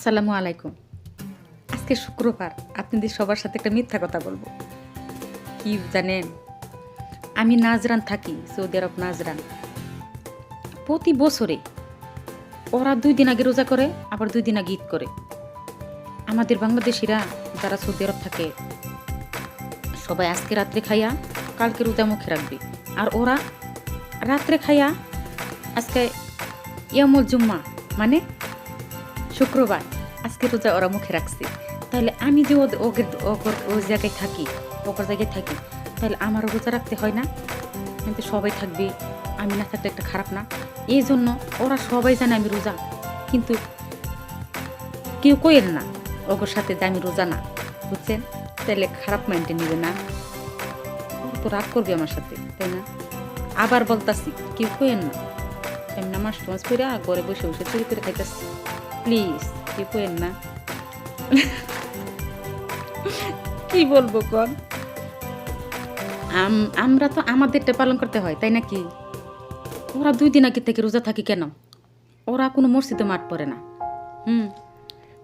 আসসালামু আলাইকুম। আজকে শুক্রবার, আপনাদের সবার সাথে একটা মিথ্যা কথা বলব। কি জানেন? আমি নাজরান থাকি, সৌদি আরব নাজরান। প্রতি বছরে ওরা দুই দিন আগে রোজা করে, আবার দুই দিন আগে ঈদ করে। আমাদের বাংলাদেশিরা যারা সৌদি আরব থাকে, সবাই আজকে রাত্রে খাইয়া, কালকে রোজা মুখে রাখবে। আর ওরা রাত্রে খাইয়া আজকে ইয়ামুল জুম্মা মানে শুক্রবার। আজকে রোজা ওরা মুখে রাখছে। তাহলে আমি যে ওদের ওগর- ওই জায়গায় থাকি, ওকর জায়গায় থাকি, তাহলে আমারও রোজা রাখতে হয় না? কিন্তু সবাই থাকবে, আমি না থাকলে একটা খারাপ না। এই জন্য ওরা সবাই জানে আমি রোজা। কিন্তু কেউ কইেন না, ওগর সাথে যে আমি রোজা না, বুঝছেন? তাহলে খারাপ মাইন্ডে নিবে না। তো রাগ করবে আমার সাথে, তাই না? আবার বলতাছি, কেউ কইেন না। আমি নামাজ টামাজ করে ঘরে বসে বসে চুরি করে খাইতেছি। প্লিজ কেউ কইেন না? কি বলব কন? আম- আমরা তো আমাদেরটা পালন করতে হয়, তাই নাকি? ওরা দুই দিন আগে থেকে রোজা থাকে কেন? ওরা কোনো মসজিদে মাঠ পড়ে না। হুম,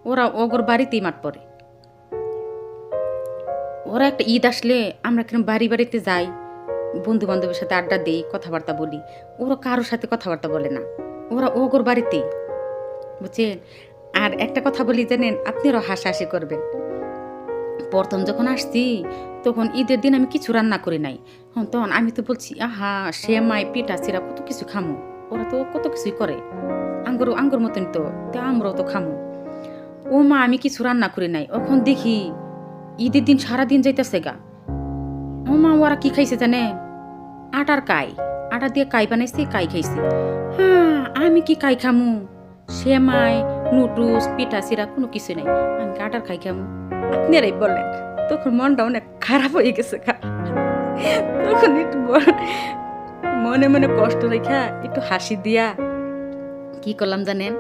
ওরা ওগর বাড়িতেই মাঠ পড়ে। ওরা একটা ঈদ আসলে আমরা কেন বাড়ি বাড়িতে যাই বন্ধু বান্ধবের সাথে আড্ডা দিই, কথাবার্তা বলি, ওরা কারোর সাথে কথাবার্তা বলে না। ওরা ওগর বাড়িতেই। বুঝছেন? আর একটা কথা বলি, জানেন, আপনারাও হাসাহাসি করবেন। প্রথম যখন আসছি, তখন ঈদের দিন আমি কিছু রান্না করি নাই। হ্যাঁ তখন আমি তো বলছি, আহা, সেমাই, পিঠা সিরা কত কিছু খামু। ওরা তো কত কিছুই করে। আঙ্গুর আঙ্গুর মতন তো, তে আমরাও তো খামু। ও মা, আমি কিছু রান্না করি নাই। এখন দেখি, ঈদের দিন সারাদিন যাইতেছে গা। ও মা, ওরা কি খাইছে জানে আটার কাই। আটা দিয়ে কাই বানাইছে, কাই খাইছে। হ্যাঁ আমি কি কাই খামু? সেমাই, নুডলস, পিঠা সিরা কোনো কিছু নাই। আমি আটার খাই খামু। আপনারাই বলেন, তখন মনটা অনেক খারাপ হয়ে গেছে তখন একটু মনে মনে কষ্ট রেখা একটু হাসি দিয়া, কি করলাম জানেন?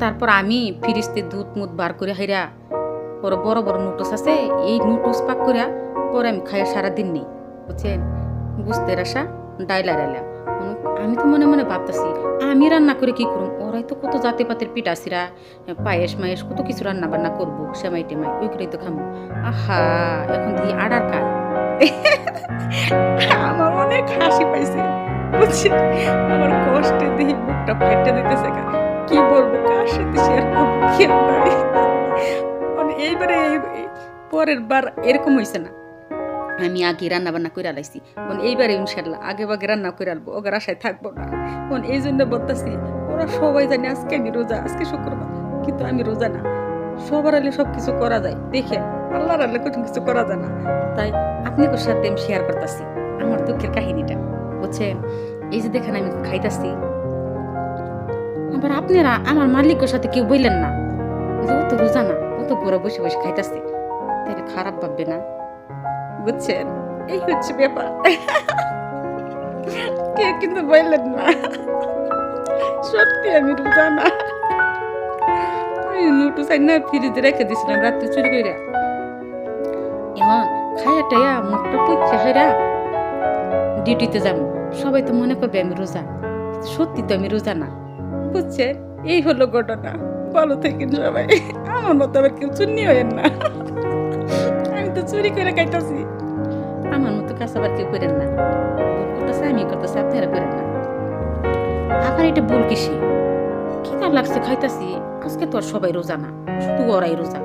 তারপর আমি ফিরিস্তে দুধ মুধ বার করে হাইরা পরে বড় বড় নুটুস আছে, এই নুটুস পাক করে পরে আমি খাইয়া সারাদিন নেই। বুঝছেন? বুঝতে রাসা? ডাইলা ডাইলা। আমি তো মনে মনে ভাবতেছি, আমি রান্না করে কি করুম? ওরাই তো কত জাতে পাতের পিঠা সিরা পায়েস মায়েস কত কিছু রান্না বান্না করব, সেমাই টেমাই, ওইগুলোই তো খামো। আহা, এখন দিয়ে আডার খায় আমার অনেক হাসি পাইছে বুঝছি আমার কষ্টে দিয়ে বুকটা ফেটে দিতেছে কি বলব, কার সাথে শেয়ার করব মানে এইবারে এই- এই পরের বার এরকম হয়েছে না। আমি আগে রান্না বান্না করে আলাইছি মানে এইবারে ইনশাল্লাহ আগে বাগে রান্না করে আলবো ওগের আশায় থাকব না। মানে এই জন্য বলতেছি, ওরা সবাই জানে আজকে আমি রোজা, আজকে শুক্রবার, কিন্তু আমি রোজা না। সবার আলে সব কিছু করা যায়। দেখে আল্লাহর আলে কঠিন কিছু করা যায় না। তাই আপনি আপনাদের সাথে আমি শেয়ার করতেছি আমার দুঃখের কাহিনীটা। বুঝছেন এই যে দেখেন আমি খাইতাছি। আবার আপনারা আমার মালিকের সাথে কেউ বললেন না। ও তো রোজা না, ও তো ঘরে বসে বসে খাইতাছে। তাহলে খারাপ ভাববে না। বুঝছেন? এই হচ্ছে ব্যাপার। কে কিন্তু বললেন না। সত্যি আমি রোজা না। লুটু সাইড না, ফ্রিজে রেখে দিছিলাম রাত্রে চুরি করে এখন খায়া টাইয়া মুখটা পুচ্ছে হেরা ডিউটিতে যাব। সবাই তো মনে করবে আমি রোজা। সত্যি তো আমি রোজা না। বুঝছেন? এই হলো ঘটনা। ভালো থাকেন সবাই। আমার মতো আবার কেউ চুন্নি হয়েন না। চুরি করে খাইতেছি। আমার মতো কাজ আবার কেউ করেন না। করতেছে, আমি করতেছি আপনারা করেন না। আবার এটা ভুল কিসে? খিদা লাগছে খাইতাছি? আজকে তো আর সবাই রোজা না, শুধু ওরাই রোজা।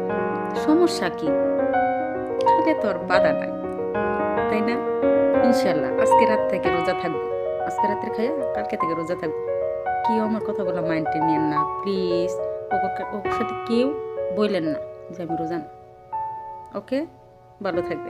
সমস্যা কি? খাইলে তো আর বাধা নাই, তাই না? ইনশাল্লাহ আজকে রাত থেকে রোজা থাকব। আজকে রাত্রে খাইয়া কালকে থেকে রোজা থাকব। কেউ আমার কথাগুলো মাইন্ডে নিয়েন না, প্লিজ। ওর সাথে কেউ বললেন না যে আমি রোজা না। ওকে? ভালো থাকবে